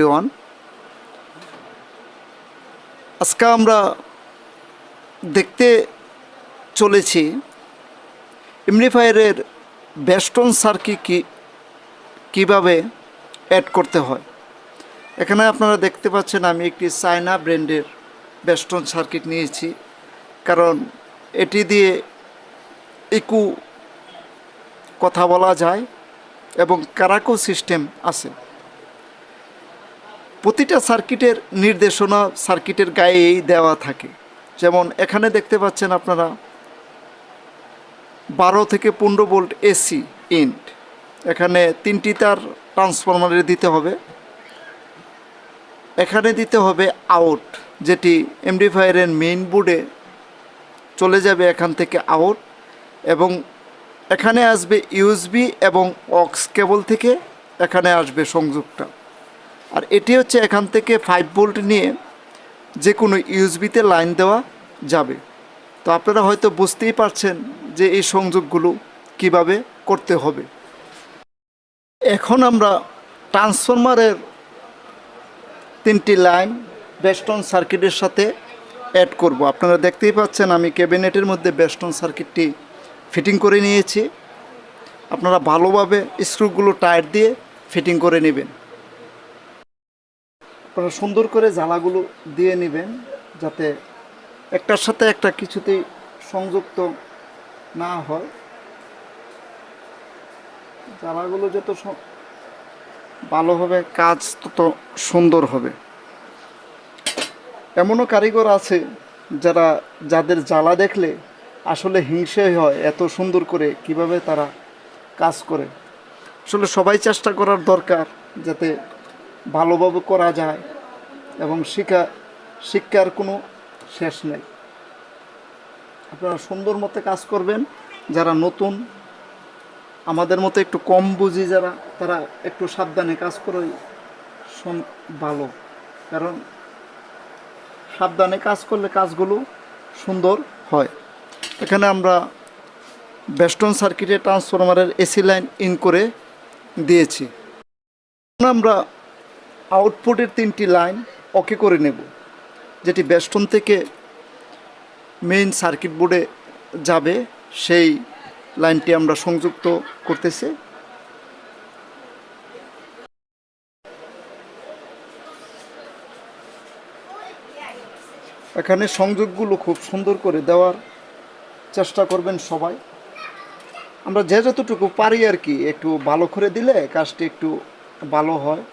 Everyone. আজকে আমরা দেখতে চলেছি এমনিফায়ারের বেস্টন সার্কি কি, কীভাবে অ্যাড করতে হয়। এখানে আপনারা দেখতে পাচ্ছেন আমি একটি চায়না ব্র্যান্ডের বেস্টন সার্কিট নিয়েছি, কারণ এটি দিয়ে একু কথা বলা যায় এবং কারাকো সিস্টেম আছে। প্রতিটা সার্কিটের নির্দেশনা সার্কিটের গায়েই দেওয়া থাকে। যেমন এখানে দেখতে পাচ্ছেন আপনারা বারো থেকে পনেরো ভোল্ট এসি ইন্ট। এখানে তিনটি তার ট্রান্সফরমারে দিতে হবে। এখানে দিতে হবে আউট, যেটি এমডিফায়ারের মেইন বোর্ডে চলে যাবে এখান থেকে আউট এবং এখানে আসবে ইউএসবি এবং অক্স কেবল থেকে এখানে আসবে সংযোগটা। আর এটি হচ্ছে এখান থেকে ফাইভ ভোল্ট নিয়ে যে কোনো ইউএসবিতে লাইন দেওয়া যাবে। তো আপনারা হয়তো বুঝতেই পারছেন যে এই সংযোগগুলো কীভাবে করতে হবে। এখন আমরা ট্রান্সফরমারের তিনটি লাইন বেস্টন সার্কিটের সাথে অ্যাড করব। আপনারা দেখতেই পাচ্ছেন আমি ক্যাবিনেটের মধ্যে বেস্টন সার্কিটটি ফিটিং করে নিয়েছি। আপনারা ভালোভাবে স্ক্রুগুলো টায়ার দিয়ে ফিটিং করে নেবেন। আপনারা সুন্দর করে জ্বালাগুলো দিয়ে নেবেন যাতে একটার সাথে একটা কিছুতেই সংযুক্ত না হয়। জ্বালাগুলো যত স- ভালো হবে, কাজ তত সুন্দর হবে। এমনও কারিগর আছে যারা, যাদের জ্বালা দেখলে আসলে হিংসে হয় এত সুন্দর করে কীভাবে তারা কাজ করে। আসলে সবাই চেষ্টা করার দরকার যাতে ভালোভাবে করা যায় এবং শিক্ষা, শিক্ষার কোনো শেষ নেই। আপনারা সুন্দর মতো কাজ করবেন, যারা নতুন, আমাদের মতো একটু কম বুঝি যারা, তারা একটু সাবধানে কাজ করে ভালো। কারণ সাবধানে কাজ করলে কাজগুলো সুন্দর হয়। এখানে আমরা বেস্টন সার্কিটে ট্রান্সফরমারের এসি লাইন ইন করে দিয়েছি। আমরা আউটপুটের তিনটি লাইন ওকে করে নেব, যেটি বেস্টন থেকে মেইন সার্কিট বোর্ডে যাবে, সেই লাইনটি আমরা সংযুক্ত করতেছি। এখানে সংযোগগুলো খুব সুন্দর করে দেওয়ার চেষ্টা করবেন সবাই। আমরা যে যতটুকু পারি আর কি, একটু ভালো করে দিলে কাজটি একটু ভালো হয়।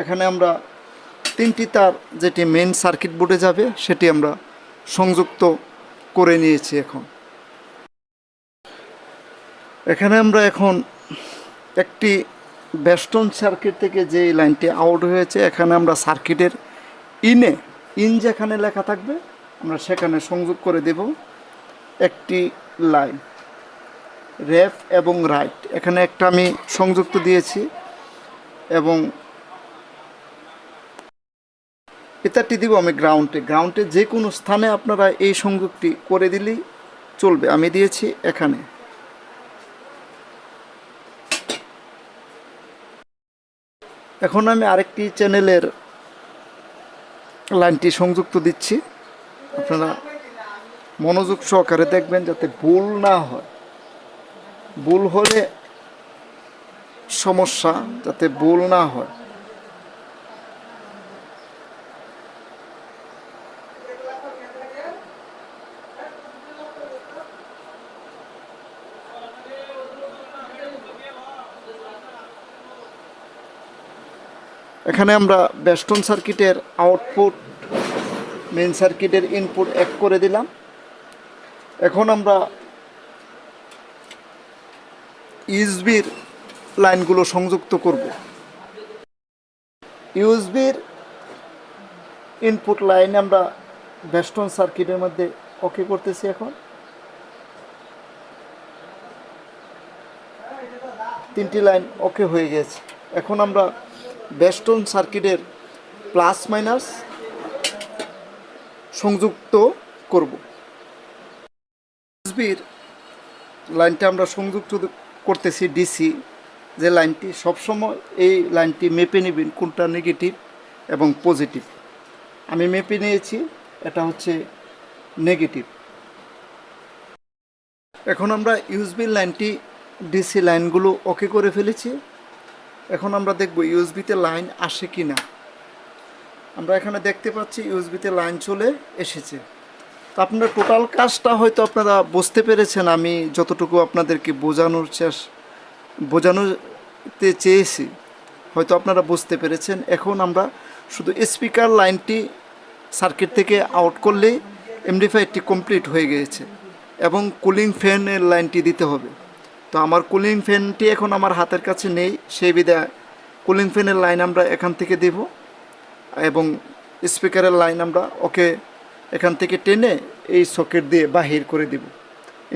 এখানে আমরা তিনটি তার, যেটি মেন সার্কিট বোর্ডে যাবে, সেটি আমরা সংযুক্ত করে নিয়েছি এখন। এখানে আমরা এখন একটি বেস্টন সার্কিট থেকে যে লাইনটি আউট হয়েছে, এখানে আমরা সার্কিটের ইনে ইন যেখানে লেখা থাকবে, আমরা সেখানে সংযোগ করে দেব একটি লাইন রেফ এবং রাইট এখানে একটা আমি সংযুক্ত দিয়েছি এবং এটাটি দিব আমি গ্রাউন্ডে গ্রাউন্ডে যে কোনো স্থানে আপনারা এই সংযোগটি করে দিলেই চলবে। আমি দিয়েছি এখানে। এখন আমি আরেকটি চ্যানেলের লাইনটি সংযুক্ত দিচ্ছি। আপনারা মনোযোগ সহকারে দেখবেন যাতে ভুল না হয়। ভুল হলে সমস্যা যাতে ভুল না হয়। এখানে আমরা বেস্টন সার্কিটের আউটপুট মেন সার্কিটের ইনপুট এক করে দিলাম। এখন আমরা ইউএসবির লাইনগুলো সংযুক্ত করব। ইউএসবির ইনপুট লাইন আমরা বেস্টন সার্কিটের মধ্যে ওকে করতেছি এখন। তিনটি লাইন ওকে হয়ে গেছে। এখন আমরা বেস্টন সার্কিটের প্লাস মাইনাস সংযুক্ত করব। ইউএসবির লাইনটা আমরা সংযুক্ত করতেছি ডিসি, যে লাইনটি সবসময় এই লাইনটি মেপে নেবেন কোনটা নেগেটিভ এবং পজিটিভ। আমি মেপে নিয়েছি, এটা হচ্ছে নেগেটিভ। এখন আমরা ইউএসবি লাইনটি ডিসি লাইনগুলো ওকে করে ফেলেছি। এখন আমরা দেখব ইউএসবিতে লাইন আসে কি না আমরা এখানে দেখতে পাচ্ছি ইউএসবিতে লাইন চলে এসেছে। তো আপনারা টোটাল কাজটা হয়তো আপনারা বুঝতে পেরেছেন, আমি যতটুকু আপনাদেরকে বোঝানোর চেস বোঝানোতে চেয়েছি, হয়তো আপনারা বুঝতে পেরেছেন। এখন আমরা শুধু স্পিকার লাইনটি সার্কিট থেকে আউট করলেই এমডিফাইটি কমপ্লিট হয়ে গিয়েছে এবং কুলিং ফ্যানের লাইনটি দিতে হবে। তো আমার কুলিং ফ্যানটি এখন আমার হাতের কাছে নেই, সেই বিধায় কুলিং ফ্যানের লাইন আমরা এখান থেকে দেব এবং স্পিকারের লাইন আমরা ওকে এখান থেকে টেনে এই সকেট দিয়ে বাহির করে দিব।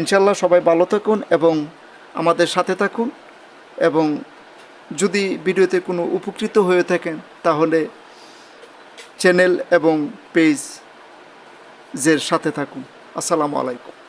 ইনশাল্লাহ সবাই ভালো থাকুন এবং আমাদের সাথে থাকুন এবং যদি ভিডিওতে কোনো উপকৃত হয়ে থাকেন তাহলে চ্যানেল এবং পেজের সাথে থাকুন। আসসালামু আলাইকুম।